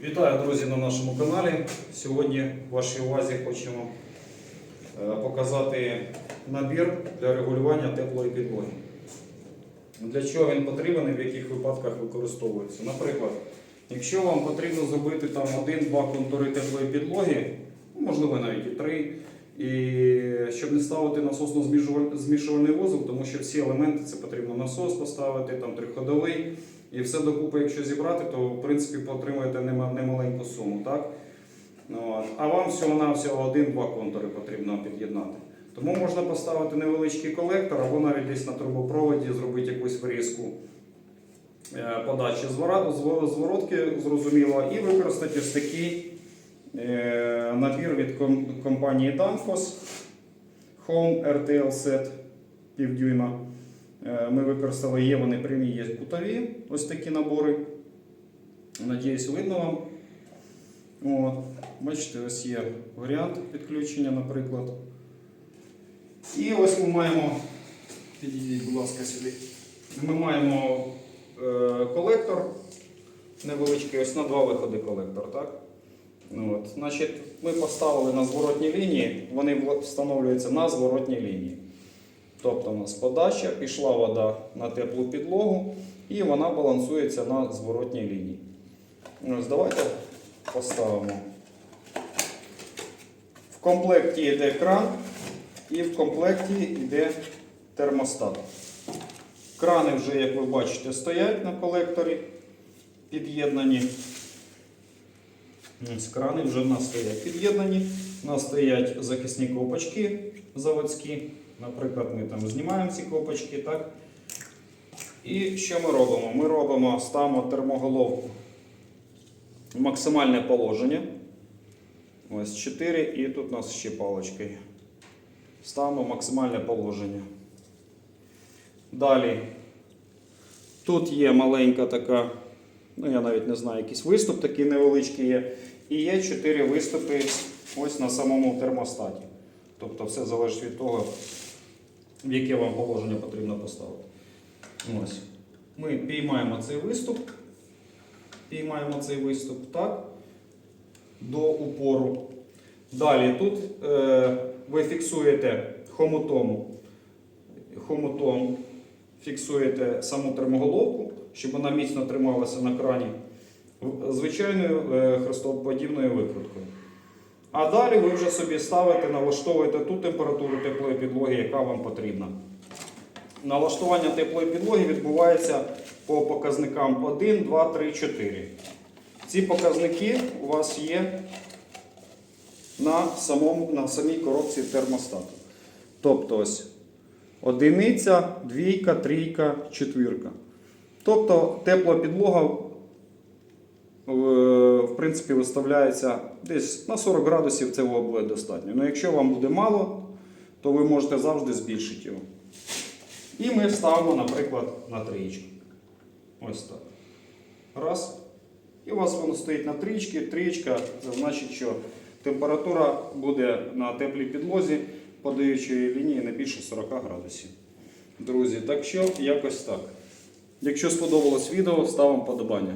Вітаю, друзі, на нашому каналі. Сьогодні в вашій увазі хочемо е, показати набір для регулювання теплої підлоги. Для чого він потрібен і в яких випадках використовується. Наприклад, якщо вам потрібно зробити там один-два контури теплої підлоги, ну, можливо навіть і три, і щоб не ставити насосно-змішувальний вузол, тому що всі елементи це потрібно насос поставити, там триходовий. І все докупи, якщо зібрати, то в принципі отримаєте немаленьку суму. Так? Ну. А вам всього-навсього один-два контури потрібно під'єднати. Тому можна поставити невеличкий колектор або навіть десь на трубопроводі зробити якусь врізку е, подачі зворотки, зрозуміло, і використати ось такий е, набір від компанії Danfoss Home RTL Set півдюйма. Е, Ми використали є вони прямі, є кутові, ось такі набори. Надіюсь, видно вам. От. Бачите, ось є варіант підключення, наприклад. І ось ми маємо, підійдіть, будь ласка, сюди. Ми маємо е, колектор невеличкий, ось на два виходи колектор. так? От. Значить, ми поставили на зворотній лінії, вони встановлюються на зворотній лінії. Тобто у нас подача, пішла вода на теплу підлогу і вона балансується на зворотній лінії. Ось давайте поставимо. В комплекті йде кран і в комплекті йде термостат. Крани вже, як ви бачите, стоять на колекторі під'єднані. Ось крани вже в нас стоять під'єднані. У нас стоять захисні ковпачки заводські. Наприклад, ми там знімаємо ці ковпачки, так? І що ми робимо? Ми робимо, ставимо термоголовку в максимальне положення. Ось 4 і тут у нас ще паличка є. Ставимо максимальне положення. Далі. Тут є маленька така, ну я навіть не знаю, якийсь виступ такий невеличкий є. І є 4 виступи ось на самому термостаті. Тобто все залежить від того, в яке вам положення потрібно поставити. Ось. Ми піймаємо цей виступ. Піймаємо цей виступ так, до упору. Далі тут е, ви фіксуєте хомутом, хомутом фіксуєте саму термоголовку, щоб вона міцно трималася на крані звичайною е, хрестоподібною викруткою. А далі ви вже собі ставите, налаштовуєте ту температуру теплої підлоги, яка вам потрібна. Налаштування теплої підлоги відбувається по показникам 1, 2, 3, 4. Ці показники у вас є на, самому, на самій коробці термостату. Тобто ось одиниця, двійка, трійка, четвірка. Тобто тепла підлога в- принципі виставляється десь на 40 градусів цього буде достатньо. Ну, якщо вам буде мало, то ви можете завжди збільшити його. І ми ставимо, наприклад, на трієчку. Ось так. Раз. І у вас воно стоїть на трічці. Трієчка це значить, що температура буде на теплій підлозі подаючої лінії не більше 40 градусів. Друзі, так що якось так. Якщо сподобалось відео, ставимо подобання.